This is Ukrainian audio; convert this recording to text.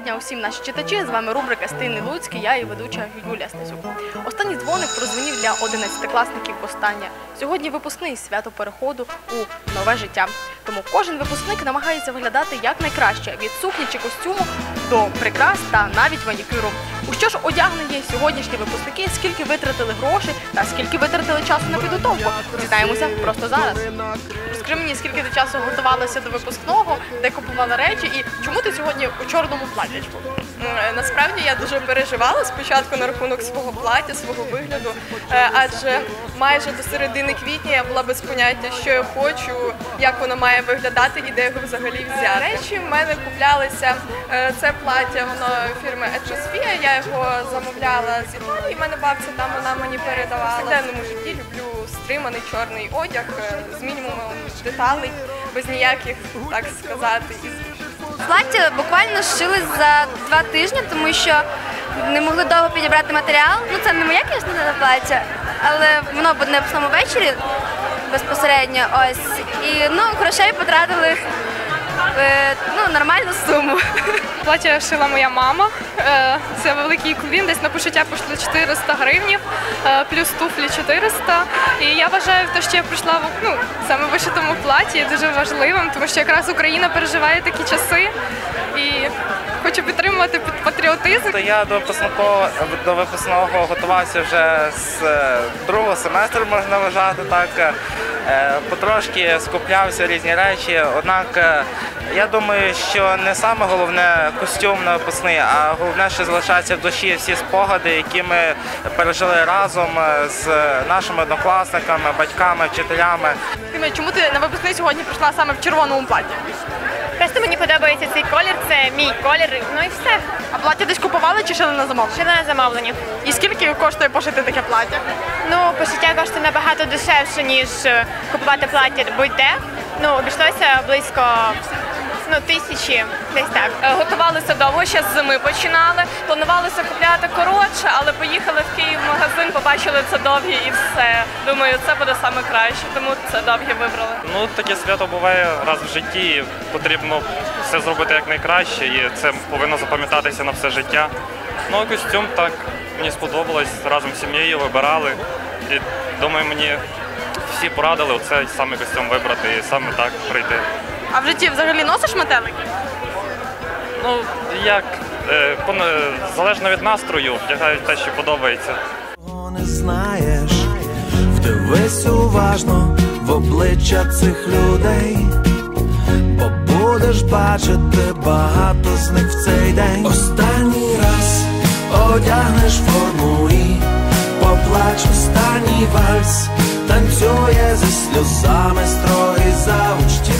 дня усім наші читачі. З вами рубрика Стини Луцький, я і ведуча Юлія Стасюк. Останній дзвоник прозвонів для 11-класників востаннє. Сьогодні випускний свято переходу у нове життя. Тому кожен випускник намагається виглядати якнайкраще від сукні чи костюму до прикрас та навіть манікюру. У що ж одягнені сьогоднішні випускники, скільки витратили грошей та скільки витратили часу на підготовку? Дізнаємося просто зараз. Розкажи мені, скільки ти часу готувалася до випускного, де купувала речі, і чому ти сьогодні у чорному платячку? Е, Насправді я дуже переживала спочатку на рахунок свого плаття, свого вигляду, е, адже майже до середини квітня я була без поняття, що я хочу, як воно має виглядати і де його взагалі взяти. Речі в мене куплялися. е, Це плаття воно фірми Ечосфія. Я його замовляла з Італії. В мене бабця там вона мені передавала. В денному житті люблю стриманий чорний одяг е, з мінімумом деталей, без ніяких, так сказати, Плаття буквально зшилось за два тижні, тому що не могли довго підібрати матеріал. Ну це не моє, звісно, плаття, але воно буде на випускному вечорі безпосередньо. Ось. І ну, грошей потратили е, ну, нормальну суму. Плаття шила моя мама. Е, Це великий клін, десь на пошиття пішло 400 гривнів, е, плюс туфлі 400. І я вважаю, те, що я прийшла в ну, саме вишитому платі, дуже важливим, тому що якраз Україна переживає такі часи. І хочу підтримувати пат- патріотизм. Я до випускного, до випускного готувався вже з е, другого семестру, можна вважати так. Е, Потрошки скуплявся різні речі. Однак е, я думаю, що не саме головне костюм на випускний, а головне, що залишаються в душі всі спогади, які ми пережили разом е, з нашими однокласниками, батьками, вчителями. Чому ти на випускний сьогодні прийшла саме в червоному платі? Просто мені подобається цей колір, це мій колір. Ну і все. А плаття десь купували чи шили на замовлення? Ще на замовлення. І скільки коштує пошити таке плаття? Ну, пошиття коштує набагато дешевше, ніж е, купувати плаття будь-де. Ну, обійшлося близько ну, тисячі, десь так. Е, Готувалися довго, ще з зими починали. Планувалося купляти коротше, але поїхали в Київ в магазин, побачили це довгі і все. Думаю, це буде саме краще, тому це довгі вибрали. Ну, таке свято буває раз в житті. Потрібно все зробити якнайкраще, і це повинно запам'ятатися на все життя. Ну, а костюм так мені сподобалось. Разом з сім'єю вибирали. І думаю, мені всі порадили оцей саме костюм вибрати і саме так прийти. А в житті взагалі носиш метелики? Ну, як е, пон- залежно від настрою, вдягаю те, що подобається. Не знаєш, вдивись уважно в обличчя цих людей, бо будеш бачити багато з них в цей день. Останній раз одягнеш форму і поплач останній вальс, танцює зі сльозами строгий завуч ті